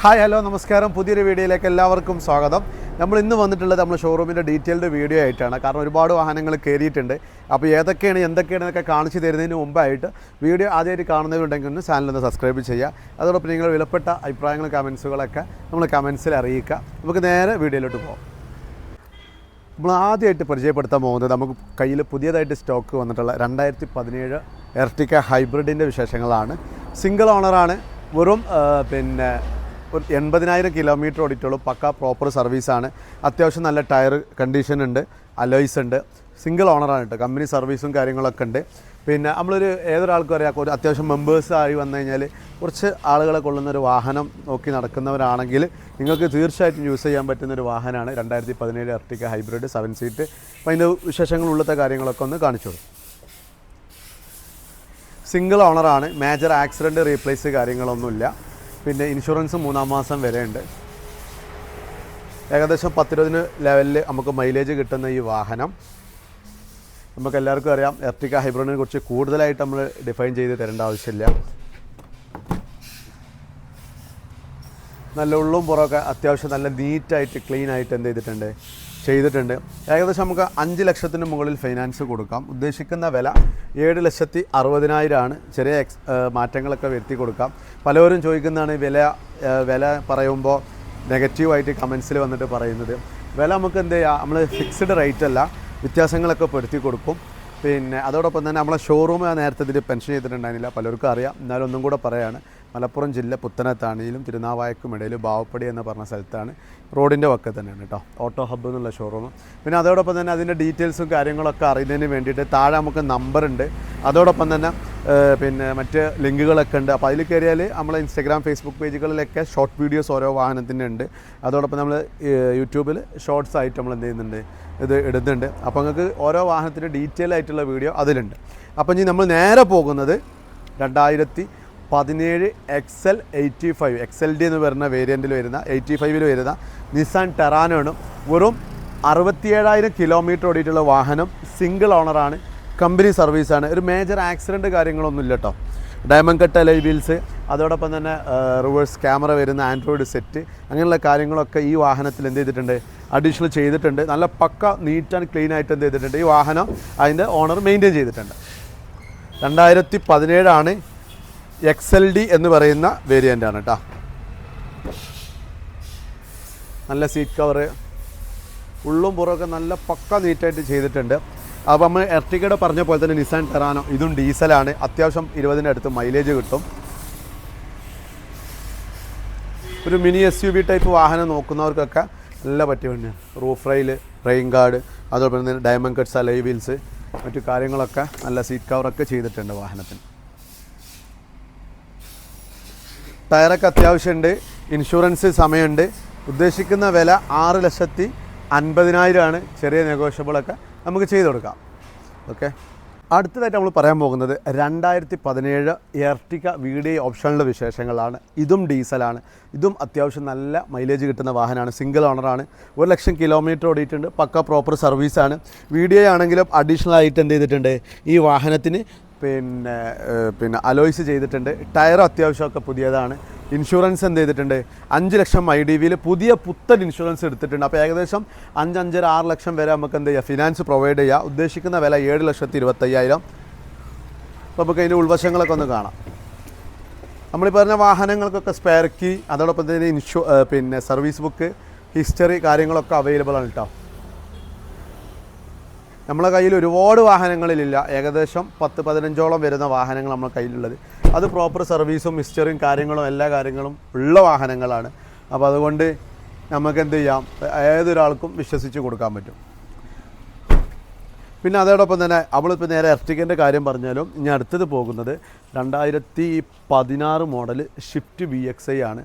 Hi hello നമസ്കാരം. പുതിയൊരു വീഡിയോയിലേക്ക് എല്ലാവർക്കും സ്വാഗതം. നമ്മൾ ഇന്ന് വന്നിട്ടുള്ളത് നമ്മൾ ഷോറൂമിന്റെ ഡീറ്റെയിൽഡ് വീഡിയോ ആയിട്ടാണ്. കാരണം ഒരുപാട് വാഹനങ്ങൾ കയറിയിട്ടുണ്ട്. അപ്പോൾ ഏതൊക്കെയാണ് എന്തൊക്കെയാണ് എന്നൊക്കെ കാണിച്ചു തരുന്നതിന് മുമ്പായിട്ട് വീഡിയോ ആദ്യമായിട്ട് കാണുന്നവരുണ്ടെങ്കിൽ ഒന്ന് ചാനൽ ഒന്ന് സബ്സ്ക്രൈബ് ചെയ്യുക. അതോടൊപ്പം നിങ്ങൾ വിലപ്പെട്ട അഭിപ്രായങ്ങൾ കമൻസുകളൊക്കെ നമ്മൾ കമൻസിൽ അറിയിക്കുക. നമുക്ക് നേരെ വീഡിയോയിലോട്ട് പോകാം നമ്മൾ ആദ്യമായിട്ട് പരിചയപ്പെടുത്താൻ പോകുന്നത് നമുക്ക് കയ്യിൽ പുതിയതായിട്ട് സ്റ്റോക്ക് വന്നിട്ടുള്ള രണ്ടായിരത്തി പതിനേഴ് എർട്ടിക്ക ഹൈബ്രിഡിന്റെ വിശേഷങ്ങളാണ് സിംഗിൾ ഓണറാണ് വെറും പിന്നെ ഒരു എൺപതിനായിരം കിലോമീറ്റർ ഓടിയിട്ടുള്ളൂ. പക്ക പ്രോപ്പർ സർവീസാണ് അത്യാവശ്യം നല്ല ടയർ കണ്ടീഷൻ ഉണ്ട് അലോയ്സ് ഉണ്ട്. സിംഗിൾ ഓണറാണ് കേട്ടോ. കമ്പനി സർവീസും കാര്യങ്ങളൊക്കെ ഉണ്ട്. പിന്നെ നമ്മളൊരു ഏതൊരാൾക്കും അറിയാം. ഒരു അത്യാവശ്യം മെമ്പേഴ്സ് ആയി വന്നു കഴിഞ്ഞാൽ കുറച്ച് ആളുകളെ കൊള്ളുന്ന ഒരു വാഹനം നോക്കി നടക്കുന്നവരാണെങ്കിൽ നിങ്ങൾക്ക് തീർച്ചയായിട്ടും യൂസ് ചെയ്യാൻ പറ്റുന്ന ഒരു വാഹനമാണ് രണ്ടായിരത്തി പതിനേഴ് അർട്ടിക്ക ഹൈബ്രിഡ് സെവൻ സീറ്റ് അപ്പോൾ അതിന്റെ വിശേഷങ്ങൾ ഉള്ളത്തെ കാര്യങ്ങളൊക്കെ ഒന്ന് കാണിച്ചോളൂ സിംഗിൾ ഓണറാണ് മേജർ ആക്സിഡന്റ് റീപ്ലേസ് കാര്യങ്ങളൊന്നുമില്ല. പിന്നെ ഇൻഷുറൻസ് മൂന്നാം മാസം വരെ ഉണ്ട് ഏകദേശം പത്തിരുപതിന് ലെവലിൽ നമുക്ക് മൈലേജ് കിട്ടുന്ന ഈ വാഹനം. നമുക്ക് എല്ലാവർക്കും അറിയാം എർട്ടിക്ക ഹൈബ്രിഡിനെ കുറിച്ച് കൂടുതലായിട്ട് നമ്മൾ ഡിഫൈൻ ചെയ്ത് തരേണ്ട ആവശ്യമില്ല. നല്ല ഉള്ളും പുറമൊക്കെ അത്യാവശ്യം നല്ല നീറ്റായിട്ട് ക്ലീൻ ആയിട്ട് എന്ത് ചെയ്തിട്ടുണ്ട്. ചെയ്തിട്ടുണ്ട്. ഏകദേശം നമുക്ക് അഞ്ച് ലക്ഷത്തിന് മുകളിൽ ഫൈനാൻസ് കൊടുക്കാം. ഉദ്ദേശിക്കുന്ന വില ഏഴ് ലക്ഷത്തി അറുപതിനായിരമാണ് ചെറിയ എക്സ് മാറ്റങ്ങളൊക്കെ വരുത്തി കൊടുക്കാം. പലവരും ചോദിക്കുന്നതാണ് വില വില പറയുമ്പോൾ നെഗറ്റീവായിട്ട് കമൻസിൽ വന്നിട്ട് പറയുന്നത്. വില നമുക്ക് എന്ത് ചെയ്യാം? നമ്മൾ ഫിക്സ്ഡ് റേറ്റ് അല്ല വ്യത്യാസങ്ങളൊക്കെ പെടുത്തി കൊടുക്കും. പിന്നെ അതോടൊപ്പം തന്നെ നമ്മളെ ഷോറൂം നേരത്തെ ഇതിൽ പെൻഷൻ ചെയ്തിട്ടുണ്ടായിരുന്നില്ല. പലർക്കും അറിയാം. എന്നാലും ഒന്നും കൂടെ പറയാണ്. മലപ്പുറം ജില്ല പുത്തനത്താണിയിലും തിരുനാവായക്കും ഇടയിൽ ബാവപ്പടി എന്ന് പറഞ്ഞ സ്ഥലത്താണ്. റോഡിന്റെ വക്കെ തന്നെയാണ് കേട്ടോ ഓട്ടോ ഹബ്ബ് എന്നുള്ള ഷോറൂം പിന്നെ അതോടൊപ്പം തന്നെ അതിന്റെ ഡീറ്റെയിൽസും കാര്യങ്ങളൊക്കെ അറിയുന്നതിന് വേണ്ടിയിട്ട് താഴെ നമുക്ക് നമ്പറുണ്ട് അതോടൊപ്പം തന്നെ പിന്നെ മറ്റ് ലിങ്കുകളൊക്കെ ഉണ്ട്. അപ്പോൾ അതിൽ കയറിയാൽ നമ്മൾ ഇൻസ്റ്റാഗ്രാം ഫേസ്ബുക്ക് പേജുകളിലൊക്കെ ഷോർട്ട് വീഡിയോസ് ഓരോ വാഹനത്തിന്റെ ഉണ്ട്. അതോടൊപ്പം നമ്മൾ യൂട്യൂബിൽ ഷോർട്സ് ആയിട്ട് നമ്മൾ എന്ത് ചെയ്യുന്നുണ്ട്? ഇത് ഇടുന്നുണ്ട്. അപ്പോൾ നിങ്ങൾക്ക് ഓരോ വാഹനത്തിന്റെ ഡീറ്റെയിൽ ആയിട്ടുള്ള വീഡിയോ അതിലുണ്ട്. അപ്പോൾ ഇനി നമ്മൾ നേരെ പോകുന്നത് രണ്ടായിരത്തി പതിനേഴ് X L eighty five X L D എന്ന് പറയുന്ന വേരിയന്റിൽ വരുന്ന എയ്റ്റി ഫൈവിൽ വരുന്ന നിസാൻ ടെറാനോണ് വെറും അറുപത്തിയേഴായിരം കിലോമീറ്റർ ഓടിയിട്ടുള്ള വാഹനം സിംഗിൾ ഓണറാണ് കമ്പനി സർവീസാണ് ഒരു മേജർ ആക്സിഡന്റ് കാര്യങ്ങളൊന്നും ഇല്ല കേട്ടോ ഡയമണ്ട് കട്ട് അലൈ വീൽസ് അതോടൊപ്പം തന്നെ റിവേഴ്സ് ക്യാമറ വരുന്ന ആൻഡ്രോയിഡ് സെറ്റ് അങ്ങനെയുള്ള കാര്യങ്ങളൊക്കെ ഈ വാഹനത്തിൽ എന്ത് ചെയ്തിട്ടുണ്ട്? അഡീഷണൽ ചെയ്തിട്ടുണ്ട്. നല്ല പക്ക നീറ്റ് ആൻഡ് ക്ലീൻ ആയിട്ട് എന്ത് ചെയ്തിട്ടുണ്ട്? ഈ വാഹനം അതിന്റെ ഓണർ മെയിന്റെയിൻ ചെയ്തിട്ടുണ്ട്. രണ്ടായിരത്തി പതിനേഴാണ് എക്സ് എൽ ഡി എന്ന് പറയുന്ന വേരിയന്റ് ആണ് കേട്ടോ നല്ല സീറ്റ് കവറ് ഉള്ളും പുറമൊക്കെ നല്ല പക്ക നീറ്റായിട്ട് ചെയ്തിട്ടുണ്ട്. അപ്പോൾ നമ്മൾ എർട്ടിക്കയുടെ പറഞ്ഞ പോലെ തന്നെ നിസാൻ ടെറാനോ ഇതും ഡീസലാണ് അത്യാവശ്യം ഇരുപതിന്റെ അടുത്ത് മൈലേജ് കിട്ടും. ഒരു mini S U V type വാഹനം നോക്കുന്നവർക്കൊക്കെ നല്ല പറ്റിയ വണ്ടിയാണ് റൂഫ് റെയിൽ റെയിൻ ഗാർഡ് അതോടൊപ്പം തന്നെ ഡയമണ്ട് കട്ട്സ് അലൈ വീൽസ് മറ്റു കാര്യങ്ങളൊക്കെ നല്ല സീറ്റ് കവറൊക്കെ ചെയ്തിട്ടുണ്ട് വാഹനത്തിന്. ടയറൊക്കെ അത്യാവശ്യമുണ്ട് ഇൻഷുറൻസ് സമയമുണ്ട്. ഉദ്ദേശിക്കുന്ന വില ആറ് ലക്ഷത്തി അൻപതിനായിരമാണ്. ചെറിയ നെഗോഷ്യബിളൊക്കെ നമുക്ക് ചെയ്ത് കൊടുക്കാം. ഓക്കെ അടുത്തതായിട്ട് നമ്മൾ പറയാൻ പോകുന്നത് രണ്ടായിരത്തി പതിനേഴ് എയർട്ടിക്ക വി ഡി ഓപ്ഷനിലെ വിശേഷങ്ങളാണ്. ഇതും ഡീസലാണ്. ഇതും അത്യാവശ്യം നല്ല മൈലേജ് കിട്ടുന്ന വാഹനമാണ്. സിംഗിൾ ഓണറാണ് ഒരു ലക്ഷം കിലോമീറ്റർ ഓടിയിട്ടുണ്ട്. പക്ക പ്രോപ്പർ സർവീസാണ് വി ഡി ആണെങ്കിലും അഡീഷണൽ ആയിട്ട് എന്ത് ചെയ്തിട്ടുണ്ട്? ഈ വാഹനത്തിന് പിന്നെ പിന്നെ അലോയ്സ് ചെയ്തിട്ടുണ്ട്. ടയർ അത്യാവശ്യമൊക്കെ പുതിയതാണ്. ഇൻഷുറൻസ് എന്ത് ചെയ്തിട്ടുണ്ട്? അഞ്ച് ലക്ഷം ഐ ഡി വിയിൽ പുതിയ പുത്തൻ ഇൻഷുറൻസ് എടുത്തിട്ടുണ്ട്. അപ്പോൾ ഏകദേശം അഞ്ച് അഞ്ചര ആറ് ലക്ഷം വരെ നമുക്ക് എന്ത് ചെയ്യുക ഫിനാൻസ് പ്രൊവൈഡ് ചെയ്യുക ഉദ്ദേശിക്കുന്ന വില ഏഴ് ലക്ഷത്തി ഇരുപത്തയ്യായിരം. അപ്പോൾ നമുക്ക് അതിന്റെ ഉൾവശങ്ങളൊക്കെ ഒന്ന് കാണാം. നമ്മൾ പറഞ്ഞ വാഹനങ്ങൾക്കൊക്കെ സ്പെയർ കീ അതോടൊപ്പം തന്നെ ഇൻഷു പിന്നെ സർവീസ് ബുക്ക് ഹിസ്റ്ററി കാര്യങ്ങളൊക്കെ അവൈലബിൾ ആണ് കേട്ടോ നമ്മളെ കയ്യിൽ ഒരുപാട് വാഹനങ്ങളിലില്ല. ഏകദേശം പത്ത് പതിനഞ്ചോളം വരുന്ന വാഹനങ്ങൾ നമ്മളെ കയ്യിലുള്ളത്. അത് പ്രോപ്പർ സർവീസും മിസ്റ്ററും കാര്യങ്ങളും എല്ലാ കാര്യങ്ങളും ഉള്ള വാഹനങ്ങളാണ്. അപ്പോൾ അതുകൊണ്ട് നമുക്ക് എന്ത് ചെയ്യാം? ഏതൊരാൾക്കും വിശ്വസിച്ച് കൊടുക്കാൻ പറ്റും. പിന്നെ അതോടൊപ്പം തന്നെ നമ്മളിപ്പോൾ നേരെ എർട്ടിക്കന്റെ കാര്യം പറഞ്ഞാലും ഇനി അടുത്തത് പോകുന്നത് രണ്ടായിരത്തി പതിനാറ് model Swift V X I ആണ്.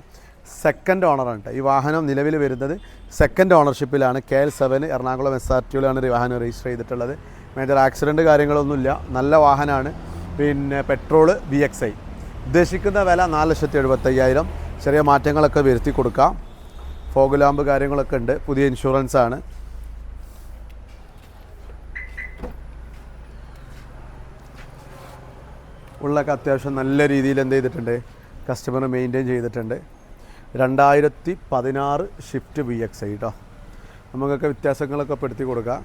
സെക്കൻഡ് ഓണറാണ് ഈ വാഹനം നിലവിൽ വരുന്നത് second ഓണർഷിപ്പിലാണ് K L seven Ernakulam S R ടിയിലാണ് വാഹനം രജിസ്റ്റർ ചെയ്തിട്ടുള്ളത്. മേജർ ആക്സിഡന്റ് കാര്യങ്ങളൊന്നുമില്ല. നല്ല വാഹനമാണ്. പിന്നെ പെട്രോൾ വി എക്സ് ഐ ഉദ്ദേശിക്കുന്ന വില നാല് ലക്ഷത്തി എഴുപത്തയ്യായിരം. ചെറിയ മാറ്റങ്ങളൊക്കെ വരുത്തി കൊടുക്കാം. ഫോഗ് ലാമ്പ് കാര്യങ്ങളൊക്കെ ഉണ്ട്. പുതിയ ഇൻഷുറൻസ് ആണ്. ഉള്ളൊക്കെ അത്യാവശ്യം നല്ല രീതിയിൽ എന്ത് ചെയ്തിട്ടുണ്ട്? കസ്റ്റമർ മെയിന്റെയിൻ ചെയ്തിട്ടുണ്ട്. രണ്ടായിരത്തി പതിനാറ് ഷിഫ്റ്റ് വി എക്സ് ഐ കേട്ടോ നമുക്കൊക്കെ വ്യത്യാസങ്ങളൊക്കെ പെടുത്തി കൊടുക്കാം.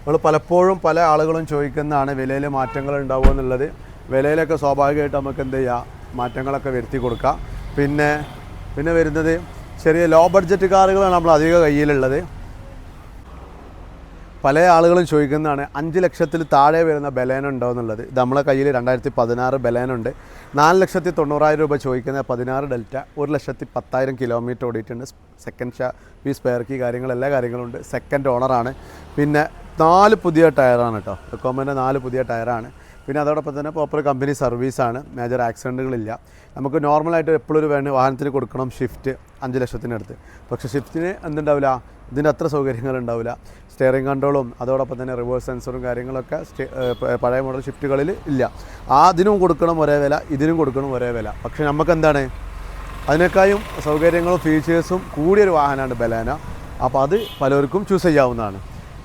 നമ്മൾ പലപ്പോഴും പല ആളുകളും ചോദിക്കുന്നതാണ് വിലയിൽ മാറ്റങ്ങൾ ഉണ്ടാവുക എന്നുള്ളത്. വിലയിലൊക്കെ സ്വാഭാവികമായിട്ട് നമുക്ക് എന്ത് ചെയ്യാം? മാറ്റങ്ങളൊക്കെ വരുത്തി കൊടുക്കാം. പിന്നെ പിന്നെ വരുന്നത് ചെറിയ ലോ ബഡ്ജറ്റ് കാറുകളാണ് നമ്മൾ അധിക കയ്യിലുള്ളത്. പല ആളുകളും ചോദിക്കുന്നതാണ് അഞ്ച് ലക്ഷത്തിൽ താഴെ വരുന്ന ബലേന ഉണ്ടോ എന്നുള്ളത്. നമ്മളെ കയ്യിൽ രണ്ടായിരത്തി പതിനാറ് ബലേനുണ്ട് നാല് ലക്ഷത്തി തൊണ്ണൂറായിരം രൂപ ചോദിക്കുന്ന പതിനാറ് ഡെൽറ്റ ഒരു ലക്ഷത്തി പത്തായിരം കിലോമീറ്റർ ഓടിയിട്ടുണ്ട്. സെക്കൻഡ് ഷാ ഈ സ്പെയർ കീ കാര്യങ്ങൾ എല്ലാ കാര്യങ്ങളും ഉണ്ട്. സെക്കൻഡ് ഓണറാണ് പിന്നെ നാല് പുതിയ ടയറാണ് കേട്ടോ. എക്കോമന്റെ നാല് പുതിയ ടയറാണ് പിന്നെ അതോടൊപ്പം തന്നെ പ്രോപ്പർ കമ്പനി സർവീസാണ് മേജർ ആക്സിഡന്റുകളില്ല നമുക്ക് നോർമലായിട്ട് എപ്പോഴും ഒരു വേണം വാഹനത്തിന് കൊടുക്കണം ഷിഫ്റ്റ് അഞ്ച് ലക്ഷത്തിനടുത്ത്. പക്ഷേ ഷിഫ്റ്റിന് എന്തുണ്ടാവില്ല? ഇതിന്റെ അത്ര സൗകര്യങ്ങളുണ്ടാവില്ല സ്റ്റിയറിംഗ് കൺട്രോളും അതോടൊപ്പം തന്നെ റിവേഴ്സ് സെൻസറും കാര്യങ്ങളൊക്കെ പഴയ മോഡൽ ഷിഫ്റ്റുകളിൽ ഇല്ല. ആ അതിനും കൊടുക്കണം ഒരേ വില ഇതിനും കൊടുക്കണം ഒരേ വില. പക്ഷേ നമുക്ക് എന്താണ് അതിനേക്കാളും സൗകര്യങ്ങളും ഫീച്ചേഴ്സും കൂടിയൊരു വാഹനമാണ് ബലാന. അപ്പോൾ അത് പലർക്കും ചൂസ് ചെയ്യാവുന്നതാണ്.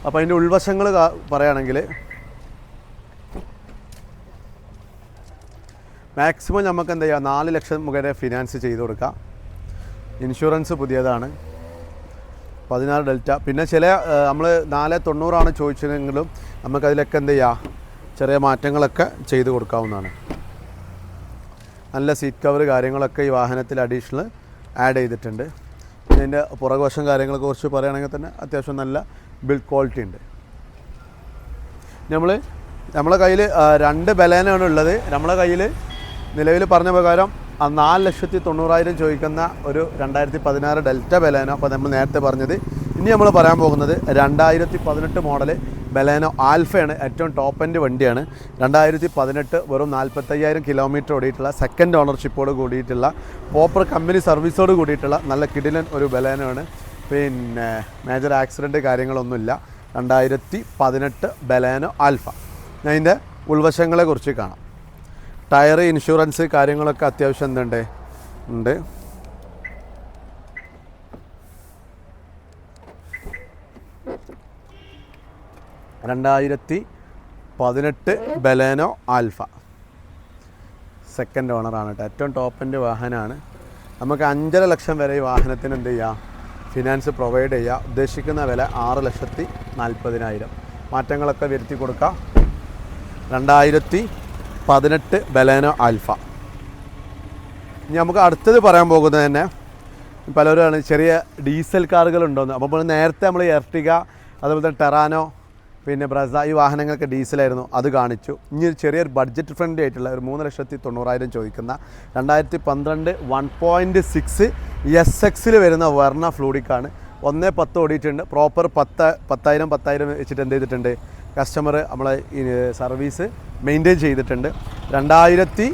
അപ്പോൾ അതിന്റെ ഉൾവശങ്ങൾ പറയുകയാണെങ്കിൽ മാക്സിമം നമുക്ക് എന്താ ചെയ്യുക നാല് ലക്ഷം മുഖേന ഫിനാൻസ് ചെയ്ത് കൊടുക്കാം. ഇൻഷുറൻസ് പുതിയതാണ്. പതിനാറ് ഡെൽറ്റ. പിന്നെ ചില നമ്മൾ നാല് തൊണ്ണൂറാണ് ചോദിച്ചതെങ്കിലും നമുക്കതിലൊക്കെ എന്ത് ചെയ്യാം? ചെറിയ മാറ്റങ്ങളൊക്കെ ചെയ്ത് കൊടുക്കാവുന്നതാണ്. നല്ല സീറ്റ് കവർ കാര്യങ്ങളൊക്കെ ഈ വാഹനത്തിൽ അഡീഷണൽ ആഡ് ചെയ്തിട്ടുണ്ട്. ഇതിന്റെ പുറകുവശം കാര്യങ്ങളെ കുറിച്ച് പറയുകയാണെങ്കിൽ തന്നെ അത്യാവശ്യം നല്ല ബിൽഡ് ക്വാളിറ്റി ഉണ്ട്. നമ്മൾ നമ്മളെ കയ്യിൽ രണ്ട് ബലേനാണ് ഉള്ളത്. നമ്മളെ കയ്യിൽ നിലവിൽ പറഞ്ഞ പ്രകാരം ആ നാല് ലക്ഷത്തി തൊണ്ണൂറായിരം ചോദിക്കുന്ന ഒരു രണ്ടായിരത്തി പതിനാറ് ഡെൽറ്റ ബലേനോ അപ്പോൾ നമ്മൾ നേരത്തെ പറഞ്ഞത്. ഇനി നമ്മൾ പറയാൻ പോകുന്നത് രണ്ടായിരത്തി പതിനെട്ട് മോഡൽ ബലേനോ ആൽഫയാണ് ഏറ്റവും ടോപ്പ് എൻഡ് വണ്ടിയാണ്. രണ്ടായിരത്തി പതിനെട്ട് വെറും നാൽപ്പത്തയ്യായിരം കിലോമീറ്റർ ഓടിയിട്ടുള്ള സെക്കൻഡ് ഓണർഷിപ്പോട് കൂടിയിട്ടുള്ള പ്രോപ്പർ കമ്പനി സർവീസോട് കൂടിയിട്ടുള്ള നല്ല കിടിലൻ ഒരു ബലേനോ ആണ് പിന്നെ മേജർ ആക്സിഡന്റ് കാര്യങ്ങളൊന്നുമില്ല. രണ്ടായിരത്തി പതിനെട്ട് ബലേനോ ആൽഫ. ഞാൻ ഇതിന്റെ ഉൾവശങ്ങളെക്കുറിച്ച് കാണാം. ടയർ ഇൻഷുറൻസ് കാര്യങ്ങളൊക്കെ അത്യാവശ്യം എന്തുണ്ട്? ഉണ്ട്. രണ്ടായിരത്തി പതിനെട്ട് ബലേനോ ആൽഫ. സെക്കൻഡ് ഓണറാണ് കേട്ടോ ഏറ്റവും ടോപ്പിന്റെ വാഹനമാണ് നമുക്ക് അഞ്ചര ലക്ഷം വരെ ഈ വാഹനത്തിന് എന്ത് ചെയ്യാം? ഫിനാൻസ് പ്രൊവൈഡ് ചെയ്യുക ഉദ്ദേശിക്കുന്ന വില ആറ് ലക്ഷത്തി നാൽപ്പതിനായിരം. മാറ്റങ്ങളൊക്കെ വരുത്തി കൊടുക്കാം. രണ്ടായിരത്തി പതിനെട്ട് ബലേനോ ആൽഫ. ഇനി നമുക്ക് അടുത്തത് പറയാൻ പോകുന്നത് തന്നെ പലരുമാണ് ചെറിയ ഡീസൽ കാറുകളുണ്ടോന്ന്. അപ്പോൾ നേരത്തെ നമ്മൾ എർട്ടിക അതുപോലെ തന്നെ ടെറാനോ പിന്നെ ബ്രസ ഈ വാഹനങ്ങൾക്ക് ഡീസലായിരുന്നു. അത് കാണിച്ചു. ഇനി ഒരു ചെറിയൊരു ബഡ്ജറ്റ് ഫ്രണ്ട്ലി ആയിട്ടുള്ള ഒരു മൂന്ന് ലക്ഷത്തി തൊണ്ണൂറായിരം ചോദിക്കുന്ന രണ്ടായിരത്തി പന്ത്രണ്ട് വൺ പോയിന്റ് സിക്സ് എസ് എക്സിൽ വരുന്ന വർണ ഫ്ലൂഡിക്കാണ്. ഒന്നേ പത്ത് ഓടിയിട്ടുണ്ട്. പ്രോപ്പർ പത്ത് പത്തായിരം പത്തായിരം വെച്ചിട്ട് എന്ത് ചെയ്തിട്ടുണ്ട്? കസ്റ്റമർ നമ്മളെ സർവീസ് മെയിന്റെയിൻ ചെയ്തിട്ടുണ്ട്. രണ്ടായിരത്തി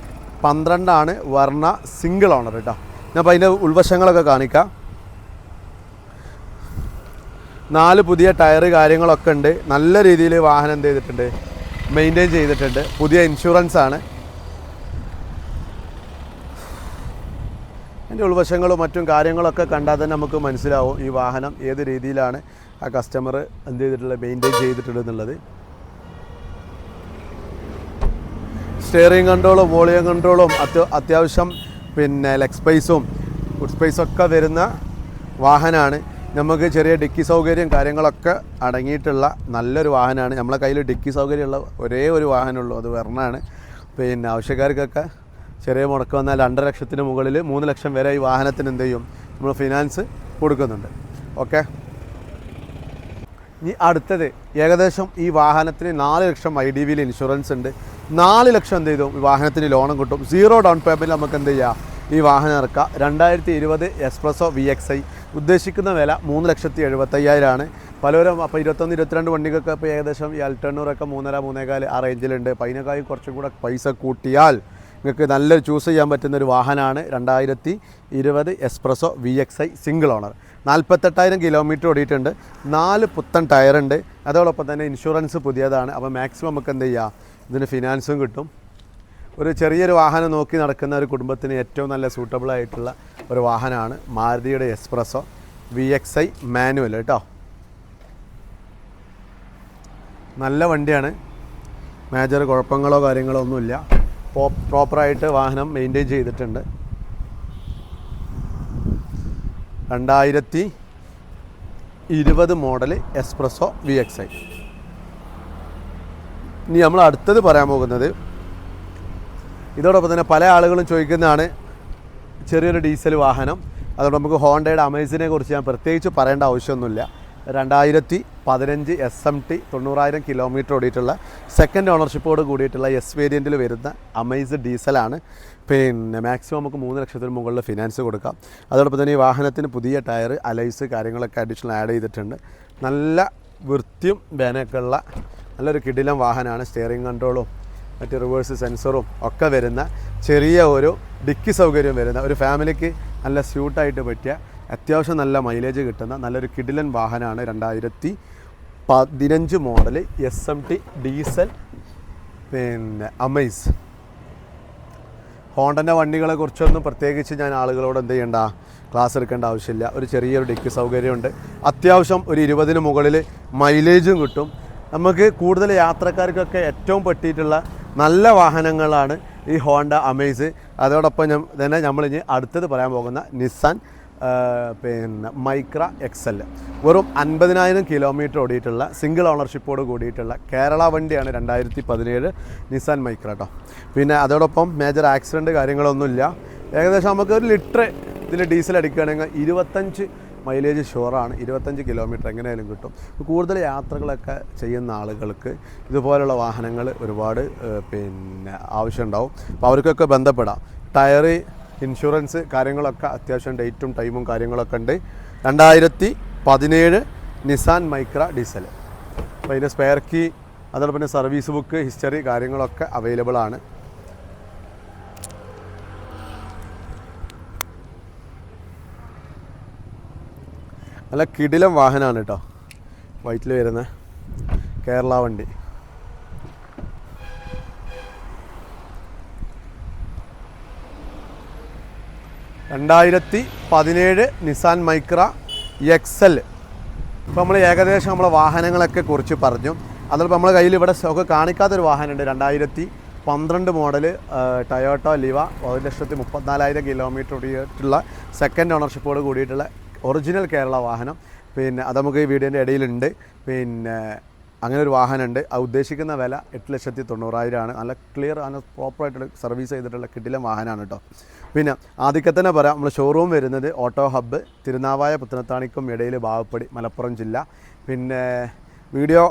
പന്ത്രണ്ടാണ് വർണ സിംഗിൾ ഓണർ കേട്ടോ ഞാൻ അപ്പോൾ അതിന്റെ ഉൾവശങ്ങളൊക്കെ കാണിക്കാം. നാല് പുതിയ ടയർ കാര്യങ്ങളൊക്കെ ഉണ്ട്. നല്ല രീതിയിൽ വാഹനം എന്ത് ചെയ്തിട്ടുണ്ട്? മെയിന്റെയിൻ ചെയ്തിട്ടുണ്ട്. പുതിയ ഇൻഷുറൻസ് ആണ്. അതിന്റെ ഉൾവശങ്ങളും മറ്റും കാര്യങ്ങളൊക്കെ കണ്ടാൽ തന്നെ നമുക്ക് മനസ്സിലാവും ഈ വാഹനം ഏത് രീതിയിലാണ് ആ കസ്റ്റമർ എന്ത് ചെയ്തിട്ടുള്ള മെയിന്റെയിൻ ചെയ്തിട്ടുള്ളത് എന്നുള്ളത്. സ്റ്റിയറിംഗ് കൺട്രോളും വോളിയം കൺട്രോളും അത്യ അത്യാവശ്യം പിന്നെ ലെഗ് സ്പേസും ഫുഡ് സ്പേസും ഒക്കെ വരുന്ന വാഹനമാണ് നമുക്ക് ചെറിയ ഡിക്കി സൗകര്യം കാര്യങ്ങളൊക്കെ അടങ്ങിയിട്ടുള്ള നല്ലൊരു വാഹനമാണ് നമ്മളെ കയ്യിൽ ഡിക്കി സൗകര്യമുള്ള ഒരേ ഒരു വാഹനമുള്ളൂ. അത് വെർണാണ് പിന്നെ ആവശ്യക്കാർക്കൊക്കെ ചെറിയ മുടക്ക് വന്നാൽ രണ്ടര ലക്ഷത്തിന് മുകളിൽ മൂന്ന് ലക്ഷം വരെ ഈ വാഹനത്തിന് എന്ത് ചെയ്യും? നമ്മൾ ഫിനാൻസ് കൊടുക്കുന്നുണ്ട്. ഓക്കെ ഇനി അടുത്തത് ഏകദേശം ഈ വാഹനത്തിന് നാല് ലക്ഷം ഐ ഡി വിയിൽ ഇൻഷുറൻസ് ഉണ്ട്. നാല് ലക്ഷം എന്ത് ചെയ്തു? ഈ വാഹനത്തിന് ലോണും കിട്ടും. സീറോ ഡൗൺ പേയ്മെന്റ് നമുക്ക് എന്ത് ചെയ്യാം? ഈ വാഹനം ഇറക്കാം. രണ്ടായിരത്തി ഇരുപത് എക്സ്പ്രസോ വി എക്സ് ഐ ഉദ്ദേശിക്കുന്ന വില മൂന്ന് ലക്ഷത്തി എഴുപത്തയ്യായിരമാണ് പലരും അപ്പോൾ ഇരുപത്തൊന്ന് ഇരുപത്തിരണ്ട് വണ്ടികൾക്ക് ഇപ്പോൾ ഏകദേശം ഈ അൽട്ടണ്ണൂറൊക്കെ മൂന്നര മൂന്നേകാൽ ആ റേഞ്ചിലുണ്ട് അപ്പോൾ അതിനേക്കാളും കുറച്ചും കൂടെ പൈസ കൂട്ടിയാൽ നിങ്ങൾക്ക് നല്ലൊരു ചൂസ് ചെയ്യാൻ പറ്റുന്ന ഒരു വാഹനമാണ് രണ്ടായിരത്തി ഇരുപത് S-Presso V X I single owner നാൽപ്പത്തെട്ടായിരം kilometre ഓടിയിട്ടുണ്ട്. നാല് പുത്തൻ ടയറുണ്ട്. അതോടൊപ്പം തന്നെ ഇൻഷുറൻസ് പുതിയതാണ്. അപ്പോൾ മാക്സിമം നമുക്ക് എന്ത് ചെയ്യാം? ഇതിന് ഫിനാൻസും കിട്ടും. ഒരു ചെറിയൊരു വാഹനം നോക്കി നടക്കുന്ന ഒരു കുടുംബത്തിന് ഏറ്റവും നല്ല സൂട്ടബിൾ ആയിട്ടുള്ള ഒരു വാഹനമാണ് മാരുതിയുടെ S-Presso V X I manual കേട്ടോ നല്ല വണ്ടിയാണ്. മേജർ കുഴപ്പങ്ങളോ കാര്യങ്ങളോ ഒന്നുമില്ല. പ്രോപ്പറായിട്ട് വാഹനം മെയിന്റെയിൻ ചെയ്തിട്ടുണ്ട്. രണ്ടായിരത്തി ഇരുപത് model S-Presso V X I. ഇനി നമ്മൾ അടുത്തത് പറയാൻ പോകുന്നത് ഇതോടൊപ്പം തന്നെ പല ആളുകളും ചോദിക്കുന്നതാണ് ചെറിയൊരു ഡീസൽ വാഹനം. അതുകൊണ്ട് നമുക്ക് ഹോണ്ടയുടെ അമേസിനെ കുറിച്ച് ഞാൻ പ്രത്യേകിച്ച് പറയേണ്ട ആവശ്യമൊന്നുമില്ല. രണ്ടായിരത്തി പതിനഞ്ച് എസ് എം ടി തൊണ്ണൂറായിരം കിലോമീറ്റർ ഓടിയിട്ടുള്ള സെക്കൻഡ് ഓണർഷിപ്പോട് കൂടിയിട്ടുള്ള എസ് വേരിയന്റിൽ വരുന്ന അമേസ് ഡീസലാണ് പിന്നെ മാക്സിമം നമുക്ക് മൂന്ന് ലക്ഷത്തിന് മുകളിൽ ഫിനാൻസ് കൊടുക്കാം. അതോടൊപ്പം തന്നെ ഈ വാഹനത്തിന് പുതിയ ടയർ അലൈസ് കാര്യങ്ങളൊക്കെ അഡീഷണൽ ആഡ് ചെയ്തിട്ടുണ്ട്. നല്ല വൃത്തിയും വേനൊക്കെ ഉള്ള നല്ലൊരു കിടിലം വാഹനമാണ്. സ്റ്റിയറിംഗ് കൺട്രോളും മറ്റ് റിവേഴ്സ് സെൻസറും ഒക്കെ വരുന്ന ചെറിയ ഒരു ഡിക്കി സൗകര്യം വരുന്ന ഒരു ഫാമിലിക്ക് നല്ല സ്യൂട്ടായിട്ട് പറ്റിയ അത്യാവശ്യം നല്ല മൈലേജ് കിട്ടുന്ന നല്ലൊരു കിടിലൻ വാഹനമാണ് രണ്ടായിരത്തി പതിനഞ്ച് model S M T diesel പിന്നെ അമൈസ് ഹോണ്ടന്റെ വണ്ടികളെ കുറിച്ചൊന്നും പ്രത്യേകിച്ച് ഞാൻ ആളുകളോട് എന്ത് ചെയ്യണ്ട? ക്ലാസ് എടുക്കേണ്ട ആവശ്യമില്ല. ഒരു ചെറിയൊരു ഡിക്ക് സൗകര്യമുണ്ട്. അത്യാവശ്യം ഒരു ഇരുപതിന് മുകളിൽ മൈലേജും കിട്ടും. നമുക്ക് കൂടുതൽ യാത്രക്കാർക്കൊക്കെ ഏറ്റവും പറ്റിയിട്ടുള്ള നല്ല വാഹനങ്ങളാണ് ഈ ഹോണ്ട അമേസ് അതോടൊപ്പം തന്നെ നമ്മളിനി അടുത്തത് പറയാൻ പോകുന്ന നിസാൻ ആ, പിന്നെ മൈക്ര എക്സൽ. വെറും അൻപതിനായിരം കിലോമീറ്റർ ഓടിയിട്ടുള്ള സിംഗിൾ ഓണർഷിപ്പോട് കൂടിയിട്ടുള്ള കേരള വണ്ടിയാണ് രണ്ടായിരത്തി പതിനേഴ് നിസാൻ മൈക്ര കേട്ടോ പിന്നെ അതോടൊപ്പം മേജർ ആക്സിഡന്റ് കാര്യങ്ങളൊന്നുമില്ല. ഏകദേശം നമുക്ക് ഒരു ലിറ്റർ ഇതിൽ ഡീസൽ അടിക്കുകയാണെങ്കിൽ ഇരുപത്തഞ്ച് മൈലേജ് ഷുവറാണ് ഇരുപത്തഞ്ച് കിലോമീറ്റർ എങ്ങനെയായാലും കിട്ടും. കൂടുതൽ യാത്രകളൊക്കെ ചെയ്യുന്ന ആളുകൾക്ക് ഇതുപോലുള്ള വാഹനങ്ങൾ ഒരുപാട് പിന്നെ ആവശ്യമുണ്ടാവും. അപ്പോൾ അവർക്കൊക്കെ ബന്ധപ്പെടാം. ടയറ് ഇൻഷുറൻസ് കാര്യങ്ങളൊക്കെ അത്യാവശ്യം ഡേറ്റും ടൈമും കാര്യങ്ങളൊക്കെ ഉണ്ട്. രണ്ടായിരത്തി പതിനേഴ് നിസാൻ മൈക്ര ഡീസൽ. അപ്പോൾ അതിന്റെ സ്പെയർ കീ അതോടൊപ്പം തന്നെ സർവീസ് ബുക്ക് ഹിസ്റ്ററി കാര്യങ്ങളൊക്കെ അവൈലബിൾ ആണ്. നല്ല കിടിലം വാഹനമാണ് കേട്ടോ. വൈറ്റിൽ വരുന്ന കേരള വണ്ടി. രണ്ടായിരത്തി പതിനേഴ് നിസാൻ മൈക്ര എക്സൽ. ഇപ്പോൾ നമ്മൾ ഏകദേശം നമ്മളെ വാഹനങ്ങളൊക്കെ കുറിച്ച് പറഞ്ഞു. അതിലിപ്പോൾ നമ്മളെ കയ്യിൽ ഇവിടെ സ്റ്റോക്ക് കാണിക്കാത്തൊരു വാഹനമുണ്ട്. രണ്ടായിരത്തി പന്ത്രണ്ട് മോഡൽ ടയോട്ടോ ലിവ ഒരു ലക്ഷത്തി മുപ്പത്തിനാലായിരം കിലോമീറ്റർ ഓടിയിട്ടുള്ള സെക്കൻഡ് ഓണർഷിപ്പോട് കൂടിയിട്ടുള്ള ഒറിജിനൽ കേരള വാഹനം. പിന്നെ അത് നമുക്ക് ഈ വീഡിയോന്റെ ഇടയിലുണ്ട്. പിന്നെ അങ്ങനെ ഒരു വാഹനമുണ്ട്. ആ ഉദ്ദേശിക്കുന്ന വില എട്ട് ലക്ഷത്തി തൊണ്ണൂറായിരമാണ് നല്ല ക്ലിയർ ആണ് പ്രോപ്പറായിട്ടുള്ള സർവീസ് ചെയ്തിട്ടുള്ള കിടിലം വാഹനമാണ് കേട്ടോ പിന്നെ ആദ്യമൊക്കെ തന്നെ പറയാം നമ്മൾ ഷോറൂം വരുന്നത് ഓട്ടോ ഹബ്ബ് തിരുനാവായ പുത്തനത്താണിക്കും ഇടയിൽ ബാവപ്പടി മലപ്പുറം ജില്ല. പിന്നെ വീഡിയോ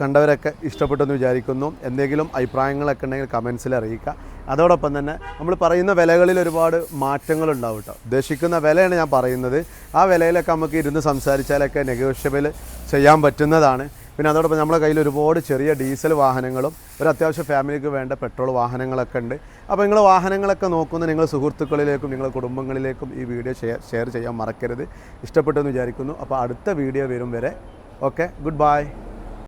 കണ്ടവരൊക്കെ ഇഷ്ടപ്പെട്ടെന്ന് വിചാരിക്കുന്നു. എന്തെങ്കിലും അഭിപ്രായങ്ങളൊക്കെ ഉണ്ടെങ്കിൽ കമൻസിൽ അറിയിക്കുക. അതോടൊപ്പം തന്നെ നമ്മൾ പറയുന്ന വിലകളിൽ ഒരുപാട് മാറ്റങ്ങളുണ്ടാവും കേട്ടോ ഉദ്ദേശിക്കുന്ന വിലയാണ് ഞാൻ പറയുന്നത്. ആ വിലയിലൊക്കെ നമുക്ക് ഇരുന്ന് സംസാരിച്ചാലൊക്കെ നെഗോഷ്യബിൾ ചെയ്യാൻ പറ്റുന്നതാണ്. പിന്നെ അതോടൊപ്പം നമ്മുടെ കയ്യിൽ ഒരുപാട് ചെറിയ ഡീസൽ വാഹനങ്ങളും ഒരു അത്യാവശ്യം ഫാമിലിക്ക് വേണ്ട പെട്രോൾ വാഹനങ്ങളൊക്കെ ഉണ്ട്. അപ്പോൾ നിങ്ങൾ വാഹനങ്ങളൊക്കെ നോക്കുന്ന നിങ്ങൾ സുഹൃത്തുക്കളിലേക്കും നിങ്ങളുടെ കുടുംബങ്ങളിലേക്കും ഈ വീഡിയോ ഷെയർ ചെയ്യാൻ മറക്കരുത്. ഇഷ്ടപ്പെട്ടെന്ന് വിചാരിക്കുന്നു. അപ്പോൾ അടുത്ത വീഡിയോ വരും വരെ. Okay good bye.